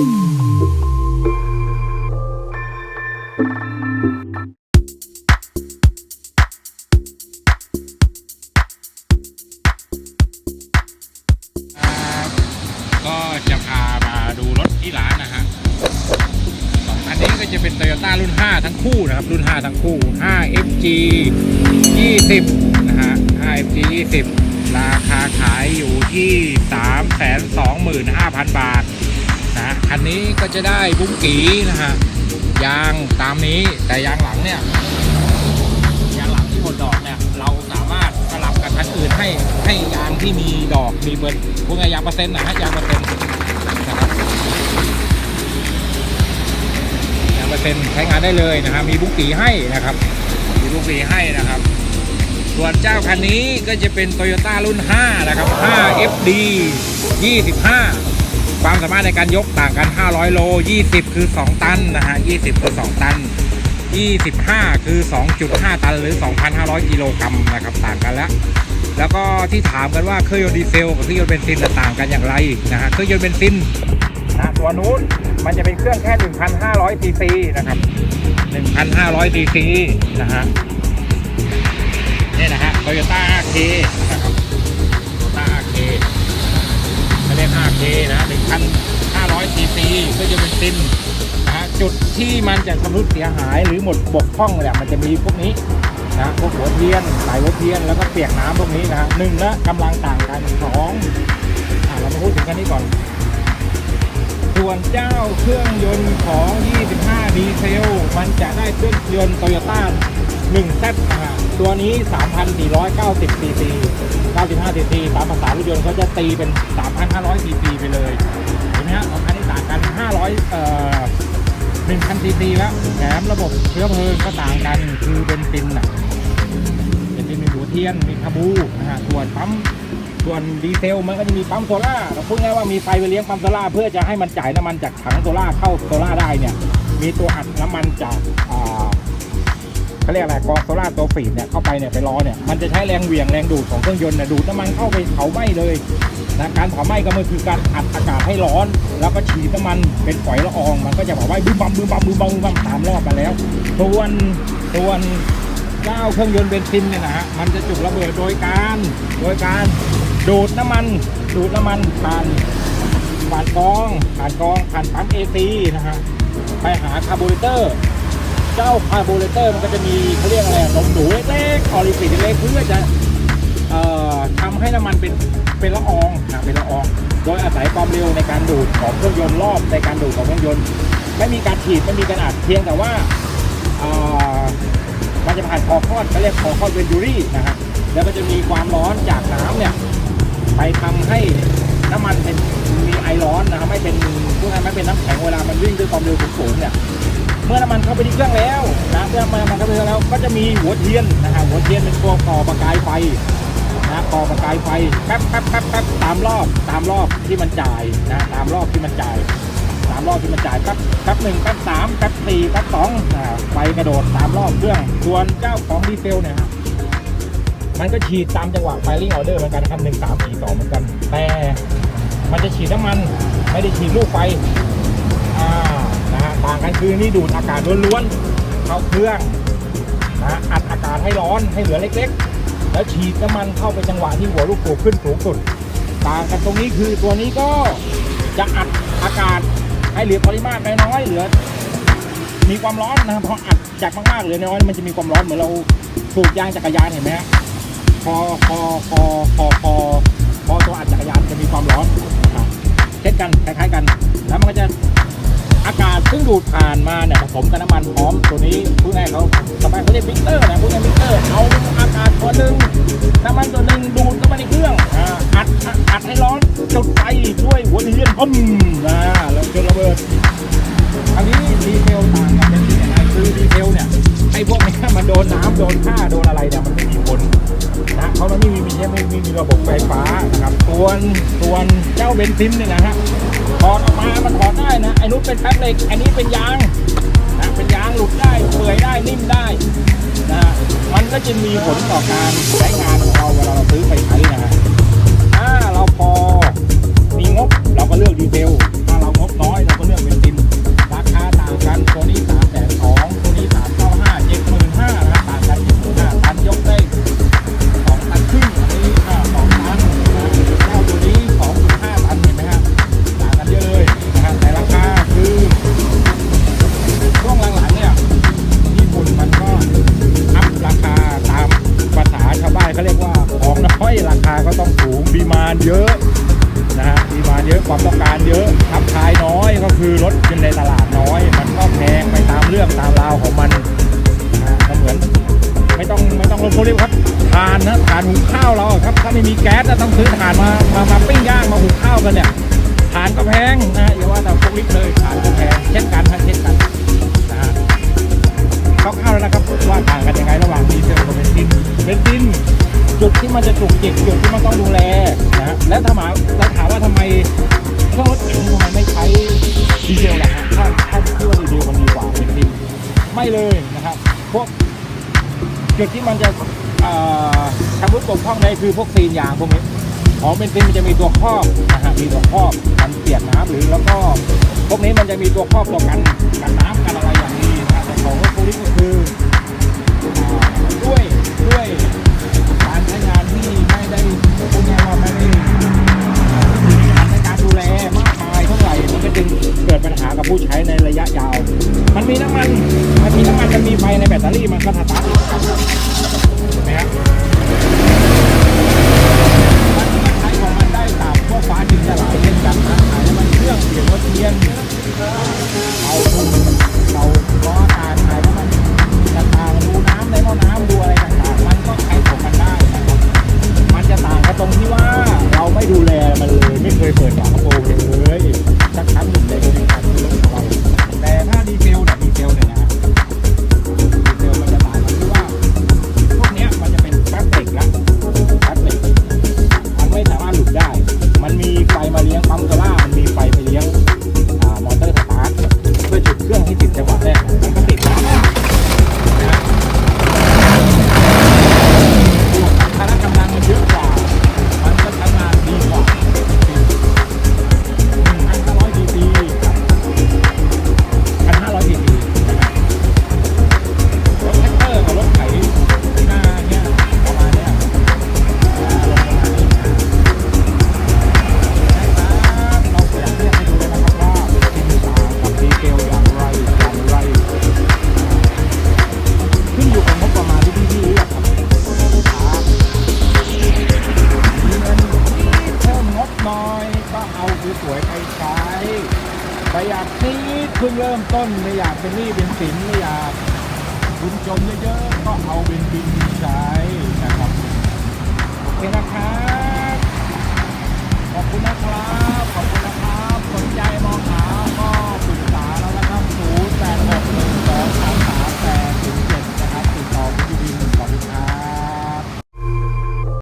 ก็จะพามาดูรถที่ร้านนะฮะสองคันนี้ก็จะเป็น Toyota รุ่น 5 ทั้งคู่นะครับ รุ่น 5 ทั้งคู่ 5FG 20 นะฮะ 5FG 20 ราคาขายอยู่ที่ 325,000 บาท นะคันนี้ก็จะได้บุ้งกีนะฮะยางตามนี้แต่ยางหลังเนี่ยยางหลังที่หมดดอกเนี่ยเราสามารถสลับกับคันอื่นให้ให้ยางที่มีดอกมีเบอร์ดพวกไงยางเปอร์เซ็นต์นะฮะยางเปอร์เซ็นต์นะครับยางเปอร์เซ็นต์ใช้งานได้เลยนะครับมีบุ้งกีให้นะครับมีบุ้งกีให้นะครับส่วนเจ้าคันนี้ก็จะเป็น Toyota รุ่น 5 นะครับ 5FD 25 ความสามารถในการยกต่างกัน 500 โล 20 คือ 2 ตันนะฮะ 20 คือ 2 ตัน 25 คือ 2.5 ตันหรือ 2,500 กิโลกรัมนะครับต่างกันแล้ว แล้วก็ที่ถามกันว่าเครื่องยนต์ดีเซลกับเครื่องยนต์เบนซินต่างกันอย่างไรนะฮะเครื่องยนต์เบนซินนะตัวนู้นมันจะเป็นเครื่องแค่ 1,500ซีซีนะครับ 1,500ซีซีนะฮะนี่นะฮะ Toyota RK นะครับ ไม่ได้ 5K นะ1,500ซีซีก็จะเป็นซินนะฮะจุดที่มันจะชำรุดเสียหายหรือหมดบกพร่องเนี่ยมันจะมีพวกนี้นะพวกหัวเทียนสายหัวเทียนแล้วก็เปียกน้ำพวกนี้นะหนึ่งนะกำลังต่างกันสองอะเรามาพูดถึงกันนี้ก่อน ส่วนเจ้าเครื่องยนต์ของ 25 ดีเซล มันจะได้เครื่องยนต์โตโยต้า 1 z นะฮะตัวนี้ 3,490ซีซี95ซีซีตามภาษารถยนต์เขาจะตีเป็น 3,500ซีซีไปเลย เห็นไหมฮะสองคันนี้ต่างกัน 500 เอ่อ1,000ซีซีแล้วแถมระบบเชื้อเพลิงก็ต่างกัน คือเบนซินน่ะเบนซินมีหัวเทียน มีคาบูนะฮะส่วนปั๊มส่วนดีเซลมันก็จะมีปั๊มโซล่าเราพูดง่ายว่ามีไฟไปเลี้ยงปั๊มโซล่าเพื่อจะให้มันจ่ายน้ำมันจากถังโซล่าเข้าโซล่าได้เนี่ย มีตัวอัดน้ำมันจาก เขาเรียกอะไรกองโซล่าตัวฟีดเนี่ยเข้าไปเนี่ยไปล้อเนี่ยมันจะใช้แรงเหวี่ยงแรงดูดของเครื่องยนต์เนี่ยดูดน้ำมันเข้าไปเผาไหม้เลยนะการเผาไหม้ก็มันคือการอัดอากาศให้ร้อน แล้วก็ฉีดน้ำมันเป็นฝอยละออง มันก็จะเผาไหม้บึ้มบัมบึ้มบัมบึ้มบัมบึ้มบัมตามรอบมาแล้วส่วนส่วนเจ้าเครื่องยนต์เบนซินเนี่ยนะฮะมันจะจุดระเบิดโดยการโดยการดูดน้ำมัน ดูดน้ำมันผ่านผ่านกรองผ่านกรองผ่านปั๊มเอซีนะฮะไปหาคาร์บูเรเตอร์ เจ้าคาร์บูเรเตอร์มันก็จะมีเขาเรียกอะไรนมหนูเล็กๆออริฟิเล็กๆเพื่อจะออทำให้น้ำมันเป็นเป็นละอองนะเป็นละออง โดยอาศัยความเร็วในการดูดของเครื่องยนต์รอบในการดูดของเครื่องยนต์ ไม่มีการฉีดไม่มีการอัดเพียงแต่ว่าเอ่อมันจะผ่านคอคอดเขาเรียกคอคอดเวนจูรี่นะฮะแล้วก็จะมีความร้อนจากน้ำเนี่ยไปทำให้น้ำมันเป็นมีไอร้อนนะครับไม่เป็นพวกนั้นไม่เป็นน้ำแข็งเวลามันวิ่งด้วยความเร็วสูงๆเนี่ย มื่อน้ำมันเข้าไปที่เครื่องแล้วนะเมื่อน้ำมันเข้าไปแล้วก็จะมีหัวเทียนนะฮะหัวเทียนเป็นตัวก่อประกายไฟนะก่อประกายไฟแป๊บแป๊บแป๊บแป๊บตามรอบตามรอบที่มันจ่ายนะตามรอบที่มันจ่ายตามรอบที่มันจ่ายแป๊บแป๊บหนึ่งแป๊บสามแป๊บสี่แป๊บสองอ่าไฟกระโดดตามรอบเครื่องส่วนเจ้าของดีเซลเนี่ยฮะมันก็ฉีดตามจังหวะ firing order เหมือนกันนะครับหนึ่งสามสี่สองเหมือนกันแต่มันจะฉีดน้ำมันไม่ได้ฉีดลูกไฟอ่า ต่างกันคือนี่ดูดอากาศล้วนๆเข้าเครื่องนะอัดอากาศให้ร้อนให้เหลือเล็กๆ แล้วฉีดน้ำมันเข้าไปจังหวะที่หัวลูกสูบขึ้นสูงสุดต่างกันตรงนี้คือตัวนี้ก็จะอัดอากาศให้เหลือปริมาตรน้อยเหลือ มีความร้อนนะครับพออัดจากมากๆเหลือน้อยมันจะมีความร้อนเหมือนเราสูบยางจักรยานเห็นไหมฮะพอพอพอพอพอพอตัวอัดจักรยานจะมีความร้อนเช่นกันคล้ายๆกัน ซึ่งดูดผ่านมาเนี่ยผสมกับน้ำมันพร้อมตัวนี้พูดง่ายเขาสมัยเขาเรียกมิกเตอร์นะพูดง่ายมิกเตอร์เอาอากาศตัวหนึ่งน้ำมันตัวหนึ่งดูดเข้ามาในเครื่องอ่าอัดอัดให้ร้อนจุดไฟด้วยหัวเทียนพุ่มนะแล้วจนระเบิดอันนี้ดีเทลต่างกันเป็นยังไงคือดีเทลเนี่ยไอ้พวกนี้มันโดนน้ำโดนผ้าโดนอะไรเนี่ยมันไม่มีผลนะเพราะมันไม่มีไม่ม่ไม่มีระบบไฟฟ้านะครับส่วนส่วนเจ้าเบนซินเนี่ยนะฮะ ถอดออกมามันถอดได้นะไอ้นู้นเป็นแป๊บเหล็กอันนี้เป็นยางนะเป็นยางหลุดได้เปื่อยได้นิ่มได้นะมันก็จะมีผลต่อการใช้งานของเราเวลาเราซื้อไปใช้นะฮะถ้าเราพอมีงบเราก็เลือกดีเทล ต์ในตลาดน้อย มันก็แพงไปตามเรื่องตามราวของมันนะฮะก็เหมือนไม่ต้องไม่ต้องรถโฟลิฟครับทานนะทานหุงข้าวเราครับ ถ้าไม่มีแก๊สต้องซื้อถ่านมามามาปิ้งย่างมาหุงข้าวกันเนี่ยทานก็แพงนะอย่าว่าแต่โฟลิฟเลยทานก็แพงเช่นกันเช่นกันนะฮะคร่าวๆแล้วนะครับว่าต่างกันยังไงระหว่างดีเซลกับเบนซินเบนซินจุดที่มันจะจุกจิกจุดที่มันต้องดูแลนะฮะแล้วถามแล้วถามว่าทำไมเครื่องรถเก๋งทำไมไม่ใช้ ดีเซลแหละถ้าถ้าคิดว่าดีเซลมันดีกว่าเบนซินไม่เลยนะครับ พวกจุดที่มันจะเอ่อชำรุดตกพร่องได้คือพวกซีนยางพวกนี้ของเป็นซีนมันจะมีตัวครอบนะฮะมีตัวครอบกันเปียกน้ำหรือแล้วก็พวกนี้มันจะมีตัวครอบตัวกันกันน้ำกันอะไรอย่างนี้ แบตเตอรี่มันก็สตาร์ทติดครับเห็นไหมครับ เพิ่งเริ่มต้นไม่อยากเป็นหนี้เป็นสินไม่อยากคุณจมเยอะๆก็เอาเป็นบินใช้